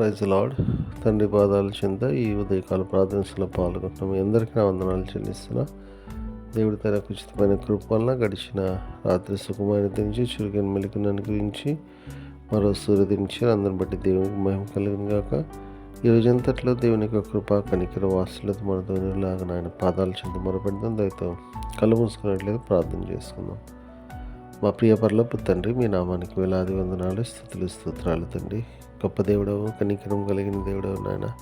Praise lord తండ్రి పాదాల చెంత ఈ ఉదయకాల ప్రార్థనలో పాల్గొంటున్నాం ఎందరికీ నా వందనాలు చెల్లిస్తున్నా. దేవుడి తన ఉచితమైన కృప వలన గడిచిన రాత్రి సుఖమైన దించి చురుకైన మెలికను అనుగ్రహించి మరో సూర్య దించి అందరిని బట్టి దేవునికి మహిమ కలిగిన గాక. ఈ రోజంతట్లో దేవుని యొక్క కృప కనికర వాసులతో మనతో లాగా ఆయన పాదాల చెంత మొరపెడతాం దయతో కళ్ళు మూసుకున్నట్లయితే ప్రార్థన చేసుకుందాం. మా ప్రియ పరలోపు తండ్రి మీ నామానికి వేలాది వందనాలు స్థుతులు స్తోత్రాలు తండ్రి. గొప్ప దేవుడవు కనికరం కలిగిన దేవుడవు నాయన.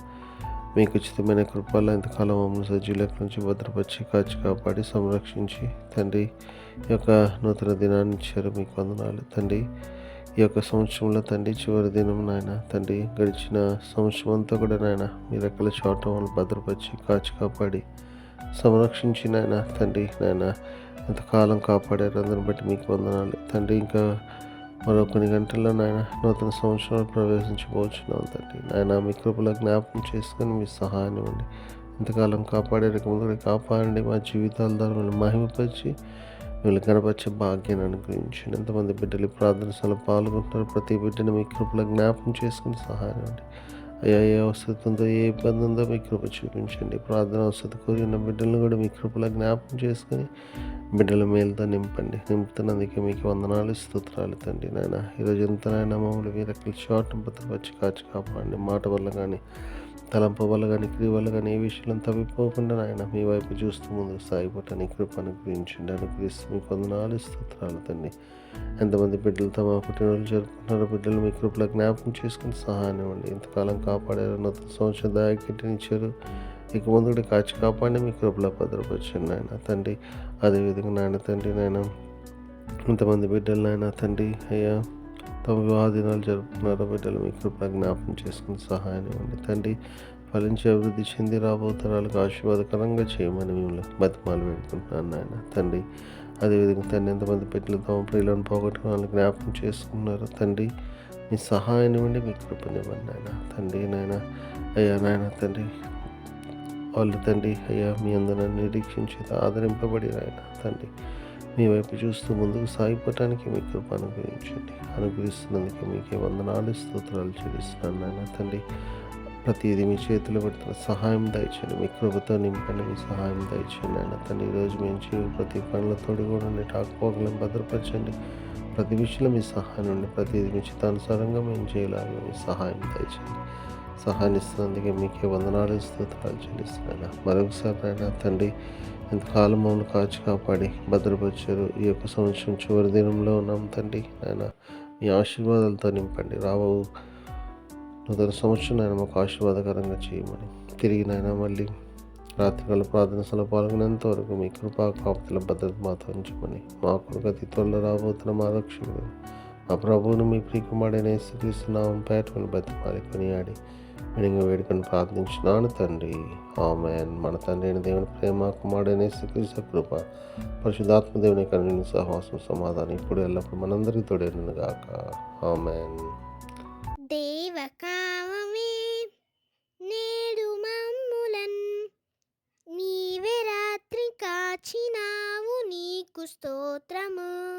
మీకు ఉచితమైన కృపల్లో ఇంతకాలం మమ్మల్ని సజీవులకు నుంచి భద్రపరిచి కాచి కాపాడి సంరక్షించి తండ్రి ఈ యొక్క నూతన దినాన్ని ఇచ్చారు మీకు వందనాలు. తండ్రి ఈ యొక్క సంవత్సరంలో తండ్రి చివరి దినం నాయన. తండ్రి గడిచిన సంవత్సరం అంతా కూడా నాయన మీ రెక్కల చోట వాళ్ళు భద్రపరిచి కాచి కాపాడి సంరక్షించి నాయన. తండ్రి నాయన ఎంతకాలం కాపాడారు అందరిని బట్టి మీకు వందనాలు. తండ్రి ఇంకా మరో కొన్ని గంటల్లో నాయన నూతన సంవత్సరాలు ప్రవేశించబోచున్నాం తండ్రి నాయన మీ కృపలో జ్ఞాపకం చేసుకొని మీ సహాయం ఇవ్వండి. ఇంతకాలం కాపాడే ముందు కాపాడండి. మా జీవితాల ద్వారా మిమ్మల్ని మహిమపరిచి మిమ్మల్ని కనపరిచే భాగ్యాన్ని అనుగ్రహించండి. ఎంతమంది బిడ్డలు ఈ ప్రార్థనలో పాల్గొంటున్నారు ప్రతి బిడ్డని మీ కృపలో జ్ఞాపకం చేసుకుని సహాయం ఇవ్వండి. అయ్యా ఏ అవసరం ఉందో ఏ ఇబ్బంది ఉందో మీ కృప చూపించండి. ప్రార్థన అవసరం కోరిన బిడ్డలను కూడా మీ కృపలో జ్ఞాపకం చేసుకొని బిడ్డల మేలుతో నింపండి. నింపుతున్నందుకే మీకు వందనాలు స్తోత్రాలు తండ్రి నాయన. ఈరోజు ఎంత నాయన మమ్మల్ని మీరు ఎక్కడ చోట భద్రపరిచి కాచి కాపాడండి. మాట వల్ల కానీ తలంపు వల్ల కానీ క్రియ వల్ల కానీ ఏ విషయంలో తప్పిపోకుండా నాయన మీ వైపు చూస్తూ ముందుకు సాగిపోవటాన్ని కృప అనుగ్రహించండి అనుగ్రహిస్తూ మీకు వందనాలు స్తోత్రాలు తండ్రి. ఎంతమంది బిడ్డలు తమ పుట్టినరోజు జరుపుకుంటున్నారో బిడ్డలు మీ కృపలో జ్ఞాపకం చేసుకుని సహాయం ఇవ్వండి. ఇంతకాలం కాపాడారు నూతన సంవత్సరం దాకింటినిచ్చారు ఇక ముందు కూడా కాచి కాపాడి మీ కృపలో భద్రపరచండి నాయన తండ్రి. అదేవిధంగా నాయన తండ్రి నాయన ఇంతమంది బిడ్డలు నాయన తండ్రి అయ్యా తమ వివాహ దినాలు జరుపుకున్నారో బిడ్డలు మీ కృప జ్ఞాపకం చేసుకుని సహాయం ఇవ్వండి. తండ్రి ఫలించి అభివృద్ధి చెంది రాబోతరాలకు ఆశీర్వాదకరంగా చేయమని మిమ్మల్ని బతిమాలు పెడుకుంటున్నాను నాయన. తండ్రి అదేవిధంగా తండ్రి ఎంతమంది బిడ్డలు తమ ప్రియులను పోగొట్టుకుని వాళ్ళని జ్ఞాపకం చేసుకున్నారు తండ్రి మీ సహాయం ఇవ్వండి మీ కృపనివ్వండి నాయన. తండ్రి నాయన అయ్యా నాయన తండ్రి వాళ్ళు తండ్రి అయ్యా మీ అందరూ నిరీక్షించి ఆదరింపబడి నాయన. తండ్రి మీ వైపు చూస్తూ ముందుకు సాగిపోవటానికి మీ కృప అనుగ్రహించండి. అనుగ్రహిస్తున్నందుకు మీకే వందనాలు స్తోత్రాలు చెల్లిస్తున్నాను నాయన తండ్రి. ప్రతిదీ మీ చేతిలో పెడుతున్న సహాయం దయచేయండి. మీ కృపతో నింపండి మీ సహాయం దయచేయండి ఆయన తండ్రి. ఈరోజు మేము చేయ ప్రతి పనులతోటి కూడా ఆకుపోకలను భద్రపరచండి. ప్రతి విషయంలో మీ సహాయం ఉండి ప్రతిదీ మీ చిత్తానుసారంగా మేము చేయలాగా మీ సహాయం దయచేయండి. సహాయం ఇస్తున్నందుకే మీకే వందనాలు స్తోత్రాలు చెల్లిస్తున్నాను. మరొకసారి నాయన తండ్రి ఎంతకాలం మమ్మల్ని కాచి కాపాడి భద్రపరిచారు. ఈ యొక్క సంవత్సరం చివరి దినంలో ఉన్నాం తండ్రి. ఆయన మీ ఆశీర్వాదాలతో నింపండి. రాబో నూతన సంవత్సరం ఆయన మాకు ఆశీర్వాదకరంగా చేయమని. తిరిగి నాయన మళ్ళీ రాత్రికాల ప్రార్థన సభలో పాల్గొనేంత వరకు మీ కృపా కాపుతల భద్రత మాతో ఉంచమని. మా కొరకు అతి త్వరలో రాబోతున్న మా రక్షకుడు మా ప్రభువును మీ ప్రియకుమారుడైన యేసుక్రీస్తున్నాం పేటను బతిమాలి కొనియాడి వినిగా వేడుకొని ప్రార్థించినాను తండ్రి. ఆమెన్. మన తండ్రి అయిన దేవుని ప్రేమ కుమారుడైన యేసుక్రీస్తు కృప పరిశుధాత్మ దేవుని కనుని సహవాసం సమాధానం ఇప్పుడు ఎల్లప్పుడు మనందరికీ తోడేను గాక. ఆమెన్. దేవకావమే నేడు మమ్ములన్ నీవే రాత్రి కాచినావు నీకు స్తోత్రము.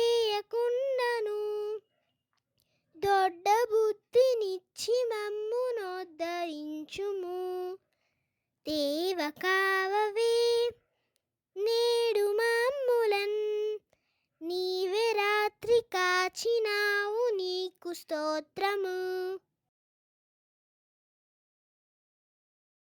దేవ కావవే నేడు మమ్ములన్ నీవే రాత్రి కాచినావు నీకు స్తోత్రము.